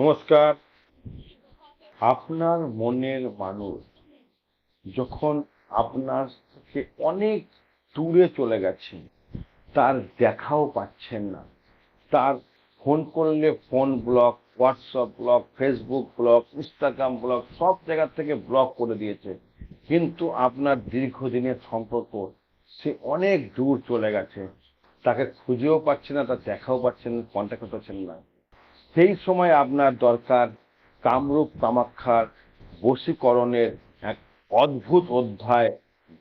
নমস্কার। আপনার মনের মানুষ যখন আপনার থেকে অনেক দূরে চলে গেছে তার দেখাও পাচ্ছেন না। তার ফোন করলে phone block, WhatsApp block, Facebook block, Instagram block, সব জায়গা থেকে ব্লক করে দিয়েছে। কিন্তু আপনার দীর্ঘদিনের সম্পর্ক, সে অনেক দূর চলে গেছে। তাকে খুঁজেও পাচ্ছে না, তার দেখাও পাচ্ছেন কন্ট্যাক্ট পাচ্ছেন না। সেই সময় আপনার দরকার কামরূপ কামাক্ষার বশীকরণের এক অদ্ভুত অধ্যায়,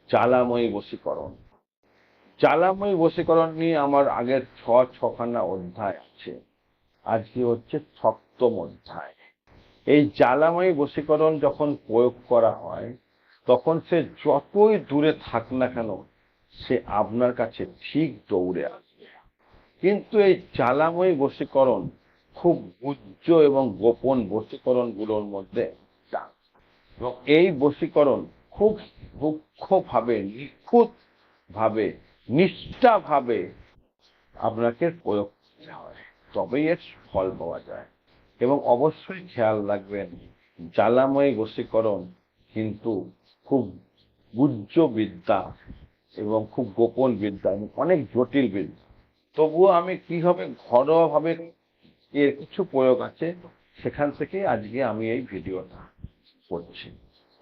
জ্বালাময়ী বশীকরণ। জ্বালাময়ী বশীকরণ নিয়ে আমার আগের ছ, ছখানা অধ্যায় আছে। আজকে হচ্ছে সপ্তম অধ্যায়। এই জ্বালাময়ী বশীকরণ যখন প্রয়োগ করা হয়, তখন সে যতই দূরে থাক না কেন, সে আপনার কাছে ঠিক দৌড়ে আসবে। কিন্তু এই জ্বালাময়ী বশীকরণ খুব উচ্চ এবং গোপন বশীকরণগুলোর মধ্যে একটা। এবং এই বশীকরণ খুব সূক্ষ্মভাবে, নিখুঁতভাবে, নিষ্ঠাভাবে আপনাকে প্রয়োগ করতে হয়। তবেই এর ফল পাওয়া যায়। এবং অবশ্যই খেয়াল রাখবেন, জ্বালাময়ী বশীকরণ কিন্তু খুব গুজ্জ বিদ্যা এবং খুব গোপন বিদ্যা অনেক জটিল বিদ্যা। তবুও আমি কীভাবে ঘরোয়াভাবে এর কিছু প্রয়োগ আছে। সেখান থেকে আজকে আমি এই ভিডিওটা করছি।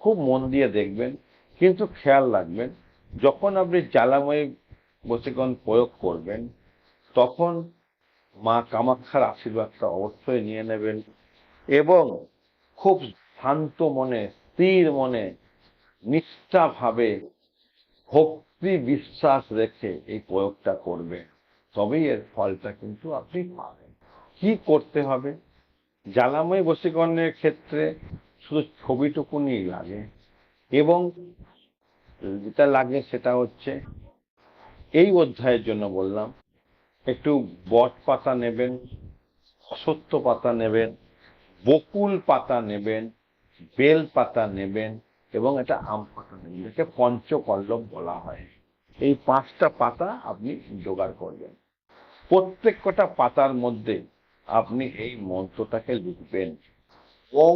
খুব মন দিয়ে দেখবেন, কিন্তু খেয়াল রাখবেন, যখন আপনি জ্বালাময়ী বশীকরণ প্রয়োগ করবেন, তখন মা কামাক্ষার আশীর্বাদটা অবশ্যই নিয়ে নেবেন এবং খুব শান্ত মনে, স্থির মনে, নিষ্ঠাভাবে, ভক্তি বিশ্বাস রেখে এই প্রয়োগটা করবে তবেই এর ফলটা কিন্তু আপনি পাবেন। কি করতে হবে? জ্বালাময় বশীকরণের ক্ষেত্রে শুধু ছবিটুকুনি লাগে এবং যেটা লাগে সেটা হচ্ছে এই অধ্যায়ের জন্য বললাম, একটু বট পাতা নেবেন অসত্য পাতা নেবেন, বকুল পাতা নেবেন, বেল পাতা নেবেন এবং এটা আম পাতা নেবেন, এটাকে পঞ্চকল্লব বলা হয়। এই পাঁচটা পাতা আপনি জোগাড় করবেন। প্রত্যেক কটা পাতার মধ্যে আপনি এই মন্ত্রটাকে লিখবেন। ওং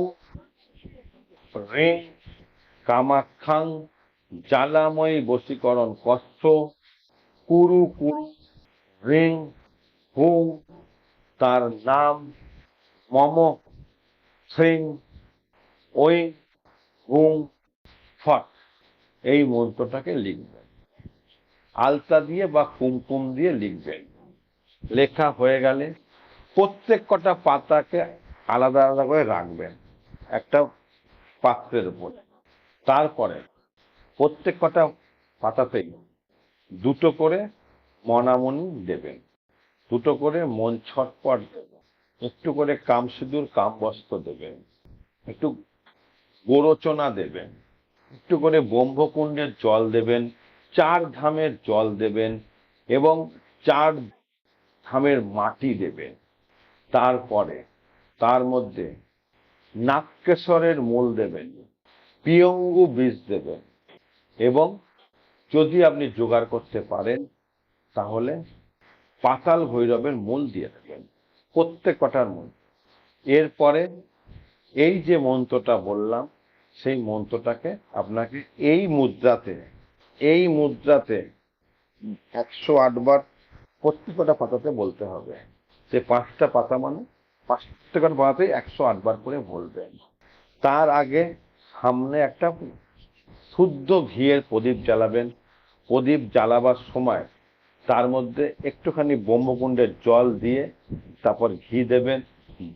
রিং কামাখ্যাং জ্বালাময়ী বশীকরণ কষ্ট কুরু কুরু রিং হুম তার নাম মম শ্রিং ওই হুম ফট। এই মন্ত্রটাকে লিখবেন। আলতা দিয়ে বা কুমকুম দিয়ে লিখবেন। লেখা হয়ে গেলে প্রত্যেক কটা পাতাকে আলাদা আলাদা করে রাখবেন। একটা পাত্রের উপর। তারপরে প্রত্যেক কটা পাতাতেই দুটো করে মনামনি দেবেন। দুটো করে মন ছটপট দেবেন। একটু করে কাম সিঁদুর কাম বস্ত্র দেবেন। একটু গোরচনা দেবেন। একটু করে ব্রহ্মকুণ্ডের জল দেবেন। চার ধামের জল দেবেন এবং চার ধামের মাটি দেবেন। তারপরে, তার মধ্যে নাক্যেশ্বরের মূল দেবেন, পিয়ঙ্গু বীজ দেবেন। এবং যদি আপনি জোগাড় করতে পারেন, তাহলে পাতাল ভৈরবের মূল দিয়ে দেবেন প্রত্যেক কটার মূল। এরপরে এই যে মন্ত্রটা বললাম, সেই মন্ত্রটাকে আপনাকে এই মুদ্রাতে এই মুদ্রাতে একশো আটবার প্রত্যেকটা পাতাতে বলতে হবে। যে পাঁচটা পাতা মানে প্রত্যেকটা পাতাতে একশো আটবার করে বলবেন তার আগে সামনে একটা শুদ্ধ ঘিয়ের প্রদীপ জ্বালাবেন। প্রদীপ জ্বালাবার সময় তার মধ্যে একটুখানি ব্রহ্মকুণ্ডের জল দিয়ে তারপর ঘি দেবেন,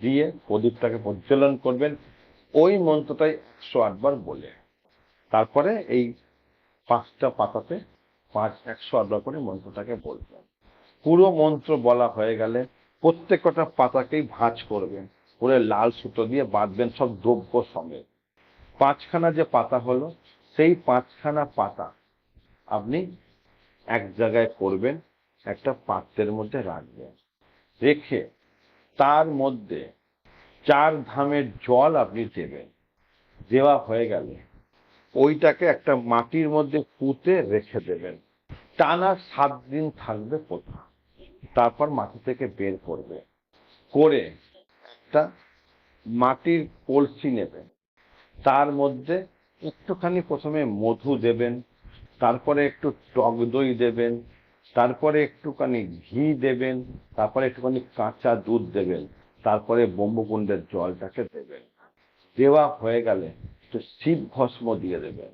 দিয়ে প্রদীপটাকে প্রজ্বলন করবেন। ওই মন্ত্রটাই একশো আটবার বলে। তারপরে এই পাঁচটা পাতাতে পাঁচ, একশো আটবার করে মন্ত্রটাকে বলবেন। পুরো মন্ত্র বলা হয়ে গেলে প্রত্যেক কটা পাতাকেই ভাঁজ করবেন করে লাল সুতো দিয়ে বাঁধবেন সব দ্রব্য সঙ্গে। পাঁচখানা যে পাতা হলো, সেই পাঁচখানা পাতা আপনি এক জায়গায় করবেন, একটা পাত্রের মধ্যে রাখবেন। রেখে তার মধ্যে চার ধামের জল আপনি দেবেন। দেওয়া হয়ে গেলে ওইটাকে একটা মাটির মধ্যে পুঁতে রেখে দেবেন। টানা সাত দিন থাকবে পোতা তারপর মাটি থেকে বের করবে। করে একটা মাটির কলসি নেবেন তার মধ্যে একটুখানি প্রথমে মধু দেবেন, তারপরে একটু টক দই দেবেন, তারপরে একটুখানি ঘি দেবেন, তারপরে একটুখানি কাঁচা দুধ দেবেন, তারপরে ব্রহ্মকুণ্ডের জলটাকে দেবেন। দেওয়া হয়ে গেলে একটু শিব ভস্ম দিয়ে দেবেন।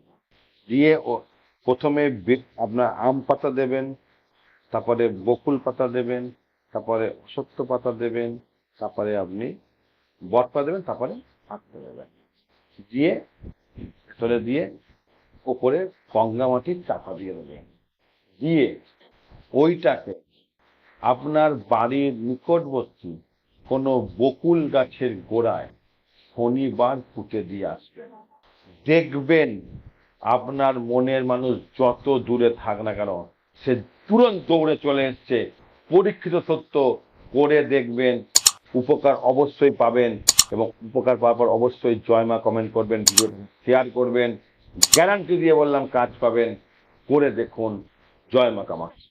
দিয়ে প্রথমে আপনার আম পাতা দেবেন তারপরে বকুল পাতা দেবেন, তারপরে অসত্য পাতা দেবেন, তারপরে আপনি বটপা দেবেন, তারপরে আটকে দেবেন। দিয়ে, ভেতরে দিয়ে ওপরে গঙ্গা মাটির চাপা দিয়ে দেবেন। দিয়ে ওইটাকে আপনার বাড়ির নিকটবর্তী কোনো বকুল গাছের গোড়ায় শনিবার ফুটে দিয়ে আসবেন। দেখবেন আপনার মনের মানুষ যত দূরে থাক না কেন, সে তুরন্ত দৌড়ে চলে এসছে। পরীক্ষিত সত্য করে দেখবেন, উপকার অবশ্যই পাবেন এবং উপকার পাওয়ার পর অবশ্যই জয়মা কমেন্ট করবেন ভিডিও শেয়ার করবেন গ্যারান্টি দিয়ে বললাম কাজ পাবেন, করে দেখুন জয়মা কামাখ্যা